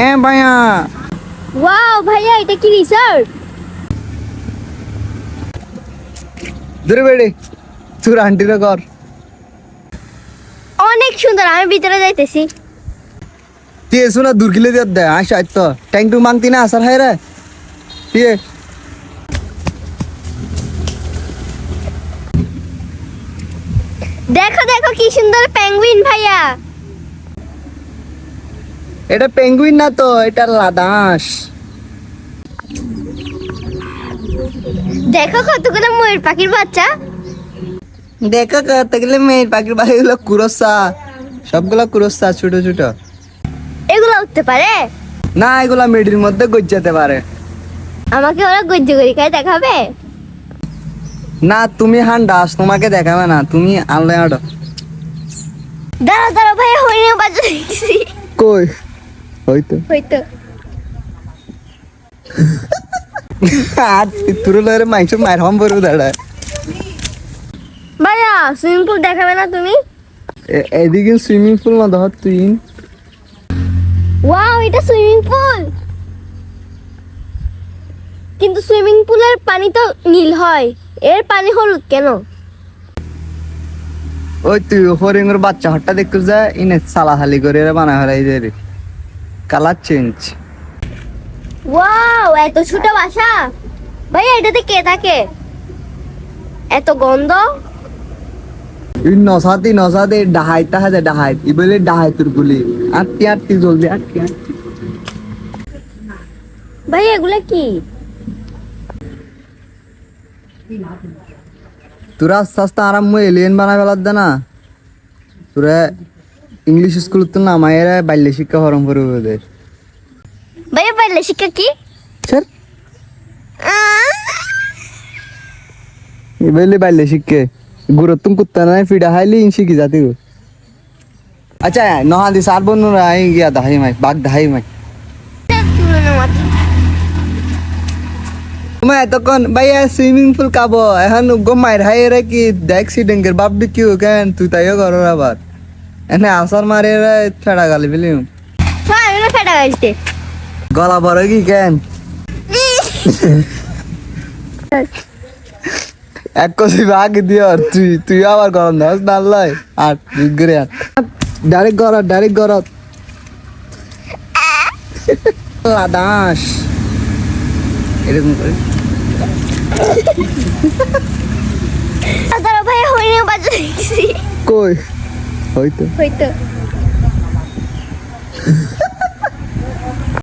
হ্যাঁ ভাইয়া। ওয়াও ভাইয়া এটা কি রিসর্ট দূরে বেড়ে তোর আন্টিরা কর। অনেক সুন্দর আমি ভিতরে যাইতেছি। তুই এসো না দূর কিলে দিয়ে দে আস আজ তো ট্যাঙ্ক টু মাংতি না আসার হায় রে। তুই দেখো দেখো কি সুন্দর পেঙ্গুইন ভাইয়া। এটা পেঙ্গুইন না তো এটা লাদাস দেখো কতগুলো ময়ূর পাখির বাচ্চা। দেখা করতে গেলে মেয়ের পাখির বাড়িগুলো কুরসা। সবগুলো কুরসা ছোট ছোট। এগুলো উঠতে পারে? না এগুলা মেডির মধ্যে গজ্জাতে পারে। আমাকে ওরা গজ্জ করি খাই দেখাবে? না তুমি হান্ডাস তোমাকে দেখাবে না তুমি আনলে আটো দাঁড়া দাঁড়া ভাই হরিণের দেখছি কই? হয়তো হয়তো আর তুরো লরে মাইছো মায়ের হম বড় দাঁড়ায় ভাইয়া সুইমিং পুল দেখাবে না তুমি? এদিকে সুইমিং পুল না ধর তুই? ওয়াও এটা সুইমিং পুল কিন্তু সুইমিং পুলের পানি তো নীল হয়। এর পানি হলুদ কেন? ওই তুই হরিঙ্গর বাচ্চা হঠাৎ দেখতে যা ইনে সালাহালি করে বানা ফেলাই যায় রে। Colour change. ওয়াও এত ছোট বাসা? ভাইয়া এটাতে কে থাকে? এত গন্ধ? নসাতি নসাতে ডাহাই তাহাতে ডাহাই ই বলে ডাহাই তোর গুলি। আটটি আটটি জলদি আটটি আটটি। ভাই এগুলা কি? তোরা আস্তে আস্তে আরাম এলিয়েন বানা ফেলার দে না। তোরা ইংলিশ স্কুল তো না মায়ের বাল্য শিক্ষা হরম করে ওদের। ভাইয়া পারলে শিক্ষা কি? স্যার? এবেলে বাল্য শিক্ষে। গুরুত্তম কুত্তা নাই ফিডা হাইলি ইনশি কি জাতি গো? আচ্ছা নহাদি সার বনু আই গিয়া দাহাই মাই বাঘ দাহাই মাই। তুলনা মাত্র তুমি এতক্ষণ ভাইয়া সুইমিং পুল কাবো এখন গমাইর হাই রে কি সিডেঙ্গের বাপ কি কেন তুই তাইও কর আবার। এনে আসার মারে ফেড়া গালি ফেলিম হ্যাঁ ফেটা গাইতে গলা বড় কি কেন? এক কষি ভাগ দিও তুই তুই আবার গরম দাস নাল্লাই আর তুই আর ডাইরেক্ট গরত ডাইরেক্ট গরত লাদাস এরকম করে। কই? Oito. Oito.